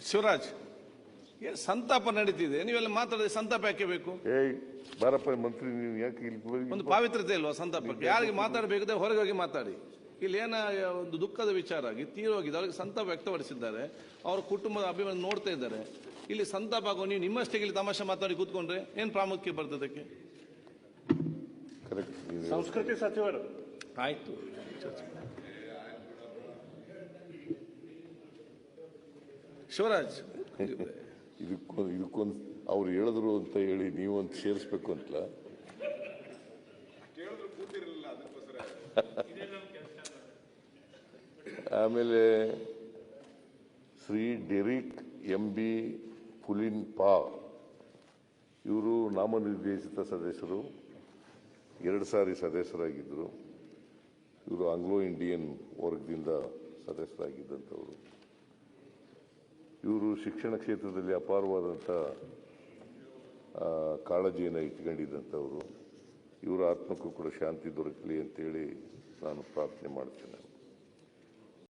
ಶಿವರಾಜ್ ಏನು ಸಂತಾಪ ನಡೀತಿದೆ? ನೀವೆಲ್ಲ ಮಾತಾಡಿದ್ರೆ ಸಂತಾಪ ಯಾಕೆ ಬೇಕು? ಏಯ್ ಬಾರಪ್ಪ ಮಂತ್ರಿ ನೀವು ಯಾಕೆ ಇಲ್ಲಿ ಹೋಗಿ- ಒಂದು ಪಾವಿತ್ರತೆ ಇಲ್ವಾ ಸಂತಾಪಕ್ಕೆ? ಯಾರಿಗೆ ಮಾತಾಡಬೇಕಿದೆ ಹೊರಗೆ ಹೋಗಿ ಮಾತಾಡಿ. ಇಲ್ಲಿ ಏನ ಒಂದು ದುಃಖದ ವಿಚಾರ ಆಗಿ ತೀರೋಗಿದೆ ಅವ್ರಿಗೆ ಸಂತಾಪ ವ್ಯಕ್ತಪಡಿಸಿದ್ದಾರೆ. ಅವ್ರ ಕುಟುಂಬದ ಅಭಿಮಾನ ನೋಡ್ತಾ ಇದ್ದಾರೆ. ಇಲ್ಲಿ ಸಂತಾಪ ಆಗೋ ನೀವು ನಿಮ್ಮಷ್ಟೇ ಇಲ್ಲಿ ತಮಾಷೆ ಮಾತಾಡಿ ಕೂತ್ಕೊಂಡ್ರೆ ಏನು ಪ್ರಾಮುಖ್ಯ ಬರ್ತದಕ್ಕೆ ಕರೆಕ್ಟ್ ಸಂಸ್ಕೃತಿ ಸಚಿವರು. ಆಯ್ತು. ಶಿವರಾಜ್. ಇದಕ್ಕೊಂದು ಇದಕ್ಕೊಂದು ಅವ್ರು ಹೇಳಿದ್ರು ಅಂತ ಹೇಳಿ ನೀವು ಅಂತ ಸೇರಿಸ್ಬೇಕು ಅಂತಲ್ಲ. ಆಮೇಲೆ ಶ್ರೀ ಡೆರಿಕ್ ಎಂ ಬಿ ಪುಲಿನ್ ಪಾ. ಇವರು ನಾಮನಿರ್ದೇಶಿತ ಸದಸ್ಯರು, ಎರಡು ಸಾರಿ ಸದಸ್ಯರಾಗಿದ್ದರು ಇವರು ಆಂಗ್ಲೋ ಇಂಡಿಯನ್ ವರ್ಗದಿಂದ ಸದಸ್ಯರಾಗಿದ್ದಂಥವರು. ಇವರು ಶಿಕ್ಷಣ ಕ್ಷೇತ್ರದಲ್ಲಿ ಅಪಾರವಾದಂಥ ಕಾಳಜಿಯನ್ನು ಇಟ್ಕೊಂಡಿದ್ದಂಥವರು. ಇವರ ಆತ್ಮಕ್ಕೂ ಕೂಡ ಶಾಂತಿ ದೊರಕಲಿ ಅಂತೇಳಿ ನಾನು ಪ್ರಾರ್ಥನೆ ಮಾಡ್ತೇನೆ.